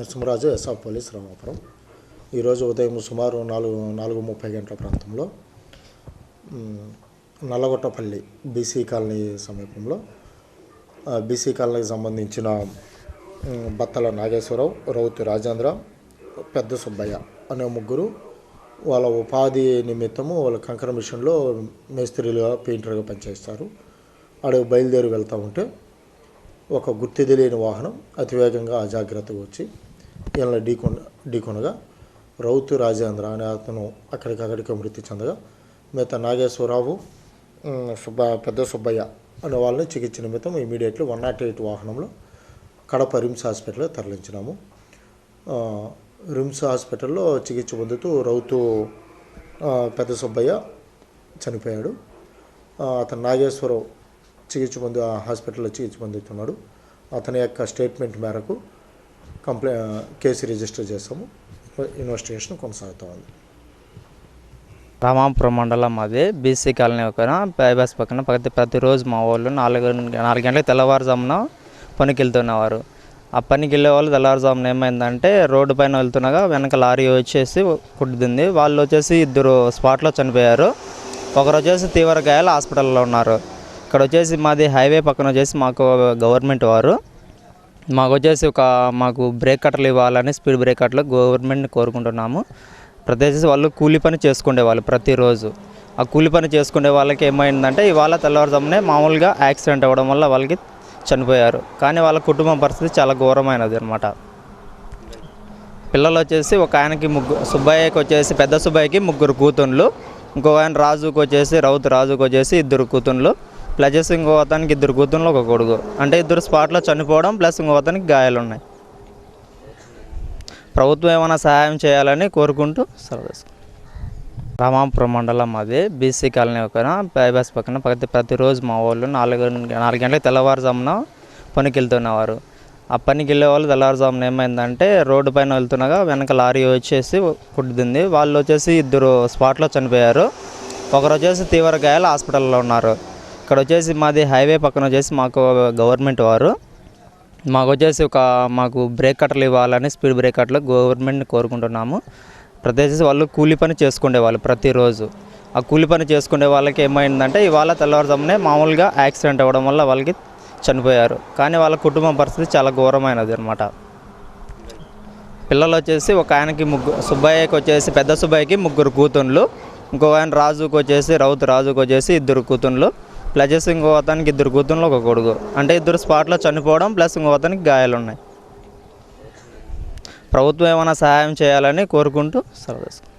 Narasimharaju ఎస్ఆఫ్ police Ramapuram. ఈరోజు ఉదయం సుమారు నాలుగు నాలుగు ముప్పై గంటల ప్రాంతంలో నల్లగొట్టపల్లి బీసీ కాలనీ సమీపంలో బీసీ కాలనీకి సంబంధించిన బత్తల నాగేశ్వరరావు రౌతి రాజేంద్ర పెద్ద సుబ్బయ్య అనే ముగ్గురు వాళ్ళ ఉపాధి నిమిత్తము వాళ్ళ కంకర మిషన్లో మేస్త్రీలుగా పెయింటర్గా పనిచేస్తారు. అడవి బయలుదేరి వెళ్తూ ఉంటే ఒక గుర్తు తెలియని వాహనం అతివేగంగా అజాగ్రత్తగా వచ్చి వీళ్ళని ఢీకొన ఢీకొనగా రౌతు రాజేంద్ర అనే అతను అక్కడికక్కడికి మృతి చెందగా మిగతా నాగేశ్వరరావు సుబ్బ పెద్ద సుబ్బయ్య అనే వాళ్ళని చికిత్స నిమిత్తం ఇమీడియట్లీ వన్ నాట్ ఎయిట్ వాహనంలో కడప రిమ్స్ హాస్పిటల్లో తరలించినాము. రిమ్స్ హాస్పిటల్లో చికిత్స పొందుతూ రౌతు పెద్ద సుబ్బయ్య చనిపోయాడు. అతను నాగేశ్వరరావు చికిత్స పొంది హాస్పిటల్లో చికిత్స పొందుతున్నాడు. అతని యొక్క స్టేట్మెంట్ మేరకు కంప్లై కేసు రిజిస్టర్ చేసాము ఇన్వెస్టిగేషన్ కొనసాగుతూ ఉంది రామాపురం మండలం అది బీసీ కాలనీ పక్కన బైపాస్ పక్కన. ప్రతి ప్రతిరోజు మా వాళ్ళు నాలుగు నాలుగు గంటలకు తెల్లవారుజామున పనికి వెళ్తున్నవారు ఆ పనికి వెళ్ళే వాళ్ళు తెల్లవారుజామున ఏమైందంటే రోడ్డు పైన వెళ్తుండగా వెనక లారీ వచ్చేసి కుట్టింది వాళ్ళు వచ్చేసి ఇద్దరు స్పాట్లో చనిపోయారు. ఒకరు వచ్చేసి తీవ్ర గాయాలు హాస్పిటల్లో ఉన్నారు. ఇక్కడ వచ్చేసి మాది హైవే పక్కన వచ్చేసి మాకు గవర్నమెంట్ వారు. మాకు వచ్చేసి ఒక మాకు బ్రేక్ కట్టలు ఇవ్వాలని స్పీడ్ బ్రేక్ కట్టలు గవర్నమెంట్ని కోరుకుంటున్నాము. ప్రత్యేకించి వాళ్ళు కూలి పని చేసుకునే వాళ్ళు ప్రతిరోజు. ఆ కూలి పని చేసుకునే వాళ్ళకి ఏమైందంటే ఇవాళ తెల్లవారుజామునే మామూలుగా యాక్సిడెంట్ అవ్వడం వల్ల వాళ్ళకి చనిపోయారు. కానీ వాళ్ళ కుటుంబ పరిస్థితి చాలా ఘోరమైనది అనమాట పిల్లలు వచ్చేసి ఒక ఆయనకి ముగ్గురు సుబ్బయ్యకి వచ్చేసి పెద్ద సుబ్బయ్యకి ముగ్గురు కూతుళ్ళు. ఇంకో ఆయన రాజుకు వచ్చేసి రౌత్ రాజుకు వచ్చేసి ఇద్దరు కూతుళ్ళు. ప్లస్ ఇంకో అతనికి ఇద్దరు కూతుర్లు ఒక కొడుకు. అంటే ఇద్దరు స్పాట్లో చనిపోవడం ప్లస్ ఇంకో అతనికి గాయాలు ఉన్నాయి ప్రభుత్వం ఏమైనా సహాయం చేయాలని కోరుకుంటూ సెలవు రామాపురం మండలం అది బీసీ కాలనీ పక్కన బైబాస్ పక్కన. ప్రతి ప్రతిరోజు మా వాళ్ళు నాలుగు నాలుగు గంటలకు తెల్లవారుజామున పనికి వెళ్తున్నవారు ఆ పనికి వెళ్ళే వాళ్ళు తెల్లవారుజామున ఏమైందంటే రోడ్డు పైన వెళ్తున్నాగా వెనక లారీ వచ్చేసి కుట్టింది వాళ్ళు వచ్చేసి ఇద్దరు స్పాట్లో చనిపోయారు. ఒకరు వచ్చేసి తీవ్ర గాయాలు హాస్పిటల్లో ఉన్నారు. ఇక్కడ వచ్చేసి మాది హైవే పక్కన వచ్చేసి మాకు గవర్నమెంట్ వారు. మాకు వచ్చేసి ఒక మాకు బ్రేక్ కట్టలు ఇవ్వాలని స్పీడ్ బ్రేక్ కట్టలు గవర్నమెంట్ని కోరుకుంటున్నాము. ప్రత్యేకించి వాళ్ళు కూలి పని చేసుకునే వాళ్ళు ప్రతిరోజు. ఆ కూలి పని చేసుకునే వాళ్ళకి ఏమైందంటే ఇవాళ తెల్లవారుజామునే మామూలుగా యాక్సిడెంట్ అవ్వడం వల్ల వాళ్ళకి చనిపోయారు. కానీ వాళ్ళ కుటుంబ పరిస్థితి చాలా ఘోరమైనది అనమాట పిల్లలు వచ్చేసి ఒక ఆయనకి ముగ్గురు సుబ్బయ్యకి వచ్చేసి పెద్ద సుబ్బయ్యకి ముగ్గురు కూతుళ్ళు ఇంకో ఆయన రాజుకు వచ్చేసి రౌత్ రాజుకు వచ్చేసి ఇద్దరు కూతుళ్ళు ప్లస్ ఇంకో అతనికి ఇద్దరు కూతుళ్ళు ఒక కొడుకు అంటే ఇద్దరు స్పాట్లో చనిపోవడం ప్లస్ ఇంకో అతనికి గాయాలు ఉన్నాయి ప్రభుత్వం ఏమైనా సహాయం చేయాలని కోరుకుంటూ సెలవు తీసుకుంటాం.